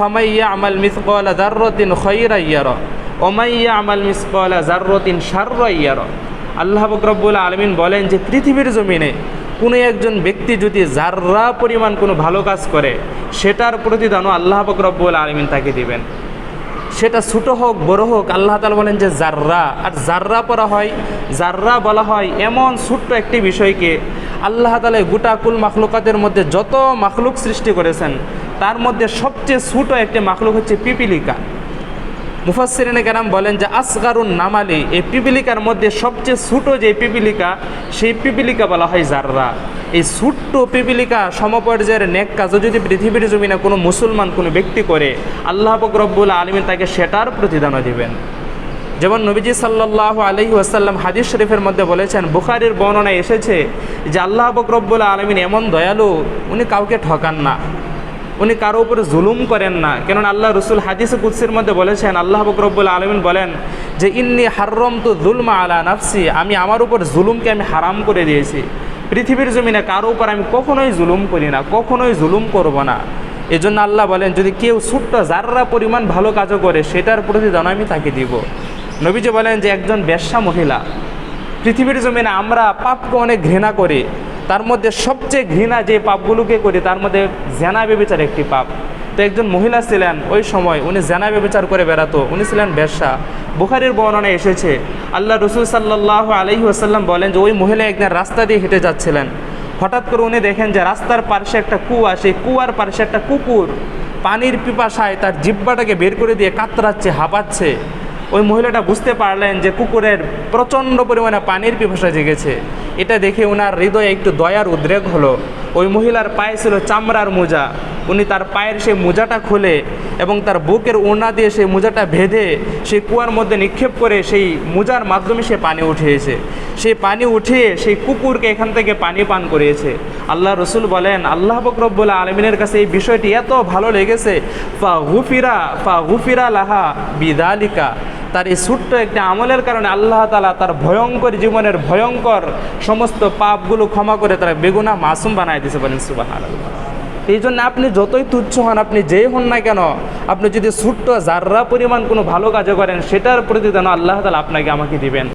ফামাইয়া আমাল মিসকলা জাররতিন খৈরাইয়ার ওমাইয়া আমাল মিসকলা জাররতিন সার্রাইয়ার আল্লাহ বকরব্বুল আলমিন বলেন যে, পৃথিবীর জমিনে কোনো একজন ব্যক্তি যদি জাররা পরিমাণ কোনো ভালো কাজ করে, সেটার প্রতিদানও আল্লাহ বকরব্বুল আলমিন তাকে দিবেন। সেটা ছোটো হোক, বড় হোক, আল্লাহ তালা বলেন যে জাররা আর জাররা পড়া হয় জাররা বলা হয়, এমন ছোট্ট একটি বিষয়কে আল্লাহ তালা গোটা কুল মাখলুকাতের মধ্যে যত মাখলুক সৃষ্টি করেছেন তার মধ্যে সবচেয়ে ছোটো একটি মাখলুক হচ্ছে পিপিলিকা। মুফাসসিরিনে কেরাম বলেন যে, আসগারুন নামালি, এই পিপিলিকার মধ্যে সবচেয়ে ছোটো যে পিপিলিকা, সেই পিপিলিকা বলা হয় জাররা। এই ছোট্ট পিপিলিকা সমপর্যায়ের নেক কাজও যদি পৃথিবীর জমিনে কোনো মুসলমান, কোনো ব্যক্তি করে, আল্লাহ বকরব্বুল আলমিন তাকে সেটার প্রতিদানও দিবেন। যেমন নবীজি সাল্লাহ আলহি ওয়াসাল্লাম হাদিস শরীফের মধ্যে বলেছেন, বুখারির বর্ণনায় এসেছে যে, আল্লাহ বকরব্বুল আলমিন এমন দয়ালু, উনি কাউকে ঠকান না। উনি কারও উপরে জুলুম করেন না। কেননা আল্লাহ রসুল হাদিস কুৎসির মধ্যে বলেছেন, আল্লাহ বকরব্বুল আলমিন বলেন যে, ইন্নি হাররম তো জুলমা আলা নাফসি আমি আমার উপর জুলুমকে আমি হারাম করে দিয়েছি। পৃথিবীর জমিনে কারও উপর আমি কখনোই জুলুম করি না, কখনোই জুলুম করব না। এজন্য আল্লাহ বলেন, যদি কেউ ছোট্ট যাররা পরিমাণ ভালো কাজও করে, সেটার প্রতিদান আমি তাকে দিব। নবীজি বলেন যে, একজন বেশ্যা মহিলা, পৃথিবীর জমিনে আমরা পাপকে অনেক ঘৃণা করি তার মধ্যে সবচেয়ে ঘৃণা যে পাপগুলোকে করি, তার মধ্যে জেনা বেবিচার একটি পাপ। তো একজন মহিলা ছিলেন, ওই সময় উনি জেনা বেবিচার করে বেড়াতো। উনি ছিলেন বেশ্যা। বুখারির বর্ণনায় এসেছে, আল্লাহ রসুল সাল্লাহ আলহি আসাল্লাম বলেন যে, ওই মহিলা একদিন রাস্তা দিয়ে হেঁটে যাচ্ছিলেন। হঠাৎ করে উনি দেখেন যে, রাস্তার পার্শ্বে একটা কুয়া সেই কুয়ার পার্শ্বে একটা কুকুর পানির পিপাসায় তার জিব্বাটাকে বের করে দিয়ে কাতরাচ্ছে, হাঁপাচ্ছে। ওই মহিলাটা বুঝতে পারলেন যে, কুকুরের প্রচণ্ড পরিমাণে পানির পিপাসা জেগেছে। এটা দেখে ওনার হৃদয়ে একটু দয়ার উদ্রেক হলো। ওই মহিলার পায়ে ছিল চামড়ার মোজা। উনি তার পায়ের সেই মোজাটা খুলে এবং তার বুকের ওড়না দিয়ে সেই মোজাটা বেঁধে সেই কুয়ার মধ্যে নিক্ষেপ করে সেই মোজার মাধ্যমে সে পানি উঠিয়েছে। সেই পানি উঠিয়ে সেই কুকুরকে এখান থেকে পানি পান করিয়েছে। আল্লাহ রসুল বলেন, আল্লাহ বকরব্বুল আলমিনের কাছে এই বিষয়টি এত ভালো লেগেছে ফা হুফিরা ফা হুফিরা লাহা বিদালিকা। তার এই ছোট্ট একটি আমলের কারণে আল্লাহ তালা তার ভয়ঙ্কর জীবনের ভয়ঙ্কর সমস্ত পাপগুলো ক্ষমা করে তারা বেগুনা মাসুম বানায় দিছে বলেন সুবাহ এই জন্য আপনি যতই তুচ্ছ হন, আপনি যেই হন না কেন, আপনি যদি ছোট্ট যার্রা পরিমাণ কোনো ভালো কাজও করেন, সেটার প্রতি যেন আল্লাহ তালা আপনাকে আমাকে দিবেন।